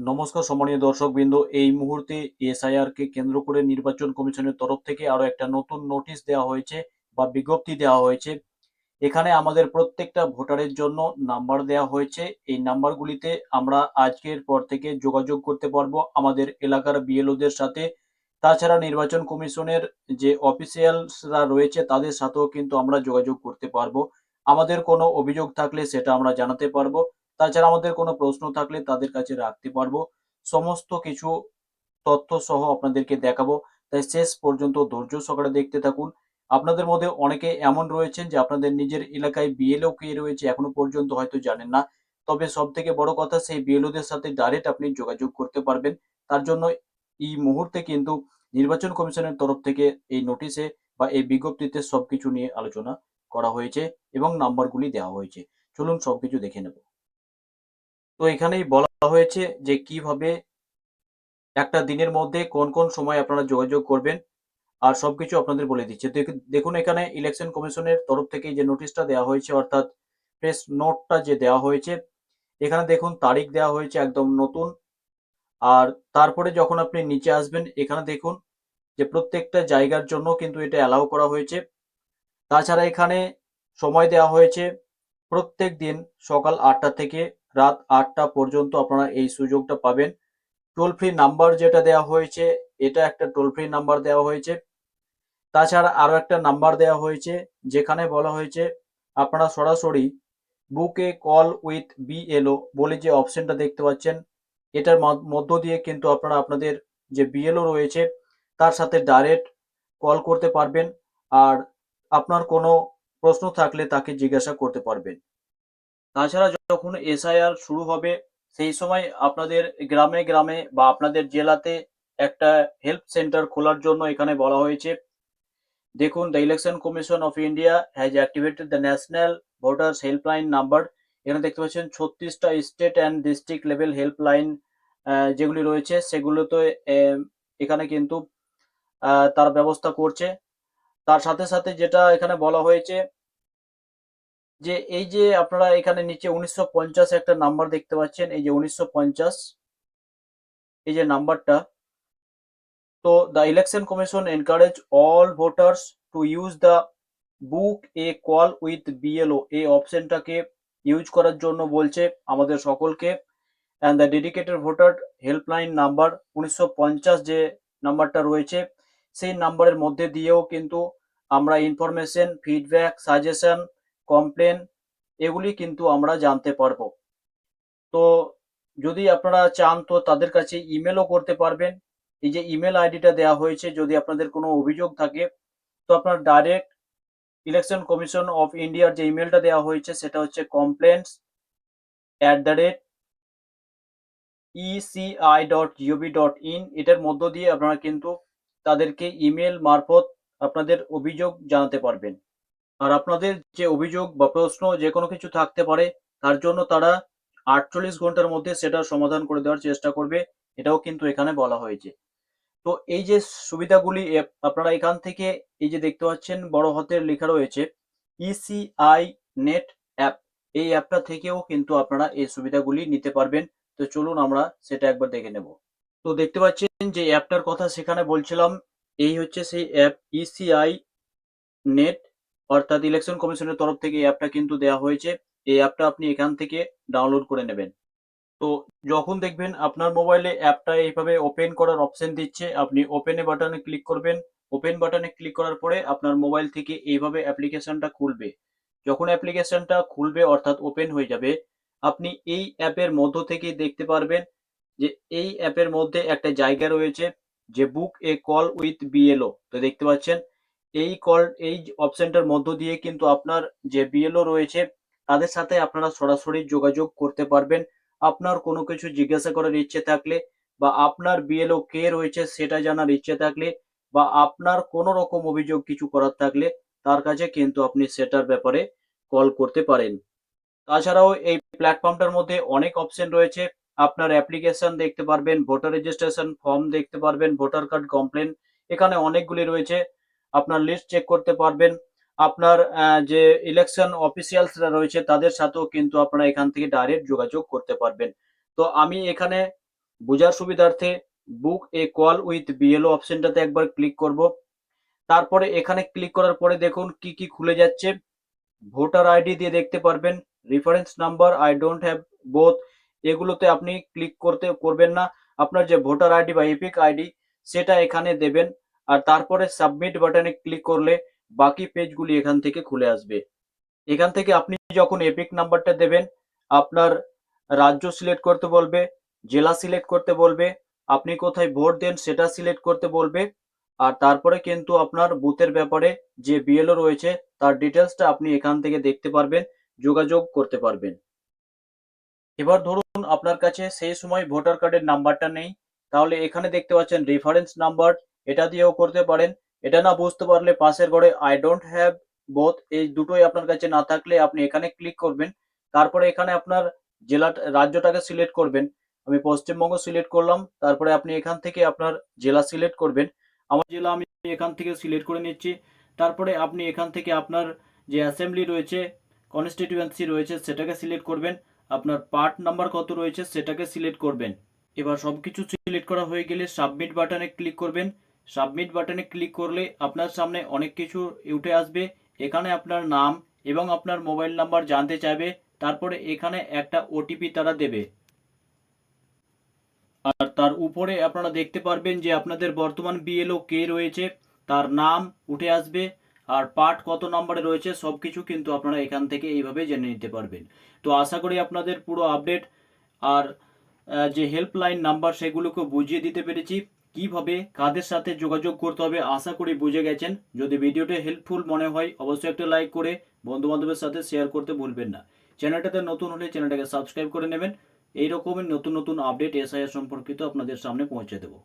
নমস্কার সম্মানীয় দর্শকবৃন্দ, এই মুহূর্তে এসআইআর কে কেন্দ্র করে নির্বাচন কমিশনের তরফ থেকে আরও একটা নতুন নোটিশ দেওয়া হয়েছে বা বিজ্ঞপ্তি দেওয়া হয়েছে। এখানে আমাদের প্রত্যেকটা ভোটারের জন্য নাম্বার দেওয়া হয়েছে। এই নাম্বারগুলিতে আমরা আজকের পর থেকে যোগাযোগ করতে পারব আমাদের এলাকার বিএলওদের সাথে। তাছাড়া নির্বাচন কমিশনের যে অফিসিয়ালসরা রয়েছে তাদের সাথেও কিন্তু আমরা যোগাযোগ করতে পারব। আমাদের কোনো অভিযোগ থাকলে সেটা আমরা জানাতে পারব। তাছাড়া আমাদের কোনো প্রশ্ন থাকলে তাদের কাছে রাখতে পারব। সমস্ত কিছু তথ্য সহ আপনাদেরকে দেখাবো। তাই শেষ পর্যন্ত ধৈর্য সহকারে দেখতে থাকুন। আপনাদের মধ্যে অনেকে এমন রয়েছেন যে আপনাদের নিজের এলাকায় বিএলও কে রয়েছে এখনও পর্যন্ত হয়তো জানেন না। তবে সব থেকে বড় কথা সেই বিএলওদের সাথে ডাইরেক্ট আপনি যোগাযোগ করতে পারবেন। তার জন্য এই মুহূর্তে কিন্তু নির্বাচন কমিশনের তরফ থেকে এই নোটিশে বা এই বিজ্ঞপ্তিতে সবকিছু নিয়ে আলোচনা করা হয়েছে এবং নাম্বারগুলি দেওয়া হয়েছে। চলুন সবকিছু দেখে নেব। তো এখানেই বলা হয়েছে যে কীভাবে একটা দিনের মধ্যে কোন কোন সময় আপনারা যোগাযোগ করবেন আর সবকিছু আপনাদের বলে দিচ্ছে। দেখ- দেখুন এখানে ইলেকশন কমিশনের তরফ থেকে যে নোটিশটা দেওয়া হয়েছে, অর্থাৎ প্রেস নোটটা যে দেওয়া হয়েছে, এখানে দেখুন তারিখ দেওয়া হয়েছে একদম নতুন। আর তারপরে যখন আপনি নিচে আসবেন, এখানে দেখুন যে প্রত্যেকটা জায়গার জন্য কিন্তু এটা অ্যালাউ করা হয়েছে। তাছাড়া এখানে সময় দেওয়া হয়েছে প্রত্যেক দিন সকাল আটটা থেকে রাত আটটা পর্যন্ত আপনারা এই সুযোগটা পাবেন। টোল ফ্রি নাম্বার যেটা দেওয়া হয়েছে, এটা একটা টোল ফ্রি নাম্বার দেওয়া হয়েছে। তাছাড়া আরও একটা নাম্বার দেওয়া হয়েছে, যেখানে বলা হয়েছে, আপনারা সরাসরি বুকে কল উইথ বিএলও বলে যে অপশনটা দেখতে পাচ্ছেন, এটার মধ্য দিয়ে কিন্তু আপনারা আপনাদের যে বিএলও রয়েছে, তার সাথে ডাইরেক্ট কল করতে পারবেন। আর আপনার কোনো প্রশ্ন থাকলে তাকে জিজ্ঞাসা করতে পারবেন। তাছাড়া যখন এসআইআর শুরু হবে সেই সময় আপনাদের গ্রামে গ্রামে বা আপনাদের জেলাতে একটা হেল্প সেন্টার খোলার জন্য এখানে বলা হয়েছে। দেখুন the election commission of India has activated the national voters helpline number এখানে দেখতে পাচ্ছেন ছত্রিশটা state and district level helpline যেগুলি রয়েছে সেগুলোতে আহ, এখানে কিন্তু তার ব্যবস্থা করছে। তার সাথে সাথে যেটা এখানে বলা হয়েছে যে এই যে আপনারা এখানে নিচে উনিশশো পঞ্চাশ একটা নাম্বার দেখতে পাচ্ছেন, এই যে উনিশশো পঞ্চাশ, এই যে নাম্বারটা তো the election commission encourage all voters to use the book a call with BLO এই অপশনটাকে ইউজ করার জন্য বলছে আমাদের সকলকে। And the dedicated voter helpline number উনিশশো পঞ্চাশ যে নাম্বারটা রয়েছে, সেই নাম্বারের মধ্যে দিয়েও কিন্তু আমরা ইনফরমেশন ফিডব্যাক সাজেশন কমপ্লেন এগুলি কিন্তু আমরা জানতে পারব। তো যদি আপনারা চান তো তাদের কাছে ইমেলও করতে পারবেন। এই যে ইমেল আইডিটা দেওয়া হয়েছে, যদি আপনাদের কোনো অভিযোগ থাকে, তো আপনার ডাইরেক্ট ইলেকশন কমিশন অফ ইন্ডিয়ার যে ইমেলটা দেওয়া হয়েছে, সেটা হচ্ছে complaints at the rate ECI dot GOV dot in এটার মধ্য দিয়ে আপনারা কিন্তু তাদেরকে ইমেল মারফত আপনাদের অভিযোগ জানাতে পারবেন। আর আপনাদের যে অভিযোগ বা প্রশ্ন যে কোনো কিছু থাকতে পারে, তার জন্য তারা আটচল্লিশ ঘণ্টার মধ্যে সেটা সমাধান করে দেওয়ার চেষ্টা করবে, এটাও কিন্তু এখানে বলা হয়েছে। তো এই যে সুবিধাগুলি আপনারা এখান থেকে এই যে দেখতে পাচ্ছেন, বড় হাতের লেখা রয়েছে ইসিআই নেট অ্যাপ এই অ্যাপটা থেকেও কিন্তু আপনারা এই সুবিধাগুলি নিতে পারবেন। তো চলুন আমরা সেটা একবার দেখে নেব। তো দেখতে পাচ্ছেন যে অ্যাপটার কথা সেখানে বলছিলাম, এই হচ্ছে সেই অ্যাপ ইসিআই নেট অর্থাৎ ইলেকশন কমিশনের তরফ থেকে এই অ্যাপটা কিন্তু দেওয়া হয়েছে। এই অ্যাপটা আপনি এখান থেকে ডাউনলোড করে নেবেন। তো যখন দেখবেন আপনার মোবাইলে অ্যাপটা এইভাবে ওপেন করার অপশন দিচ্ছে, আপনি ওপেনে বাটনে ক্লিক করবেন। ওপেন বাটনে ক্লিক করার পরে আপনার মোবাইল থেকে এইভাবে অ্যাপ্লিকেশনটা খুলবে। যখন অ্যাপ্লিকেশনটা খুলবে, অর্থাৎ ওপেন হয়ে যাবে, আপনি এই অ্যাপের মধ্য থেকে দেখতে পারবেন যে এই অ্যাপের মধ্যে একটা জায়গা রয়েছে, যে book a call with BLO তো দেখতে পাচ্ছেন এই কল এই অপশনটার মধ্য দিয়ে কিন্তু আপনার যে বিএলও রয়েছে, তাদের সাথে আপনারা সরাসরি যোগাযোগ করতে পারবেন। আপনার কোনো কিছু জিজ্ঞাসা করার ইচ্ছে থাকলে বা আপনার বিএলও কে রয়েছে সেটা জানার ইচ্ছে থাকলে বা আপনার কোনো রকম অভিযোগ কিছু করার থাকলে তার কাছে কিন্তু আপনি সেটার ব্যাপারে কল করতে পারেন। তাছাড়াও এই প্ল্যাটফর্মটার মধ্যে অনেক অপশন রয়েছে। আপনার অ্যাপ্লিকেশন দেখতে পারবেন ভোটার রেজিস্ট্রেশন ফর্ম দেখতে পারবেন ভোটার কার্ড কমপ্লেন এখানে অনেকগুলি রয়েছে। আপনার লিস্ট চেক করতে পারবেন। আপনার যে ইলেকশন অফিসিয়ালসরা রয়েছে, তাদের সাথেও কিন্তু আপনারা এখান থেকে ডাইরেক্ট যোগাযোগ করতে পারবেন। তো আমি এখানে বোঝার সুবিধার্থে book a call with BLO অপশনটাতে একবার ক্লিক করব। তারপরে এখানে ক্লিক করার পরে দেখুন কি কি খুলে যাচ্ছে। ভোটার আইডি দিয়ে দেখতে পারবেন। Reference number I don't have both এগুলোতে আপনি ক্লিক করতে, করবেন না। আপনার যে ভোটার আইডি বা এপিক আইডি সেটা এখানে দেবেন। আর তারপরে সাবমিট বাটনে ক্লিক করলে বাকি পেজগুলি এখান থেকে খুলে আসবে। এখান থেকে আপনি যখন এপিক নাম্বারটা দেবেন, আপনার রাজ্য সিলেক্ট করতে বলবে, জেলা সিলেক্ট করতে বলবে, আপনি কোথায় ভোট দেন সেটা সিলেক্ট করতে বলবে, আর তারপরে কিন্তু আপনার বুথের ব্যাপারে যে বিএলও রয়েছে তার ডিটেলসটা আপনি এখান থেকে দেখতে পারবেন, যোগাযোগ করতে পারবেন। এবার ধরুন আপনার কাছে সেই সময় ভোটার কার্ডের নাম্বারটা নেই, তাহলে এখানে দেখতে পাচ্ছেন রেফারেন্স নাম্বার এটা দিয়েও করতে পারেন। এটা না বুঝতে পারলে পাশের ঘরে আই ডোন্ট হ্যাভ বোথ এই দুটোই আপনার কাছে না থাকলে আপনি এখানে ক্লিক করবেন। তারপরে এখানে আপনার জেলা, রাজ্যটাকে সিলেক্ট করবেন। আমি পশ্চিমবঙ্গ সিলেক্ট করলাম। তারপরে আপনি এখান থেকে আপনার জেলা সিলেক্ট করবেন। আমার জেলা আমি এখান থেকে সিলেক্ট করে নিচ্ছি। তারপরে আপনি এখান থেকে আপনার যে অ্যাসেম্বলি রয়েছে কনস্টিটিউয়েন্সি রয়েছে, সেটাকে সিলেক্ট করবেন। আপনার পার্ট নাম্বার কত রয়েছে, সেটাকে সিলেক্ট করবেন। এবার সব কিছু সিলেক্ট করা হয়ে গেলে সাবমিট বাটনে ক্লিক করবেন। সাবমিট বাটনে ক্লিক করলে আপনার সামনে অনেক কিছু উঠে আসবে। এখানে আপনার নাম এবং আপনার মোবাইল নাম্বার জানতে চাইবে। তারপরে এখানে একটা ওটিপি তারা দেবে। আর তার উপরে আপনারা দেখতে পারবেন যে আপনাদের বর্তমান বিএলও কে রয়েছে, তার নাম উঠে আসবে, আর পার্ট কত নম্বরে রয়েছে সব কিছু কিন্তু আপনারা এখান থেকে এইভাবে জেনে নিতে পারবেন। তো আশা করি আপনাদের পুরো আপডেট আর যে হেল্পলাইন নাম্বার সেগুলোকে বুঝিয়ে দিতে পেরেছি। কীভাবে, কাদের সাথে যোগাযোগ করতে হবে আশা করি বুঝে গেছেন। যদি ভিডিওটি হেল্পফুল মনে হয়, অবশ্যই একটা লাইক করে বন্ধু বান্ধবের সাথে শেয়ার করতে ভুলবেন না। চ্যানেলটাতে নতুন হলে চ্যানেলটাকে সাবস্ক্রাইব করে নেবেন। এইরকমই নতুন নতুন আপডেট এসআইআর সম্পর্কিত আপনাদের সামনে পৌঁছে দেবো।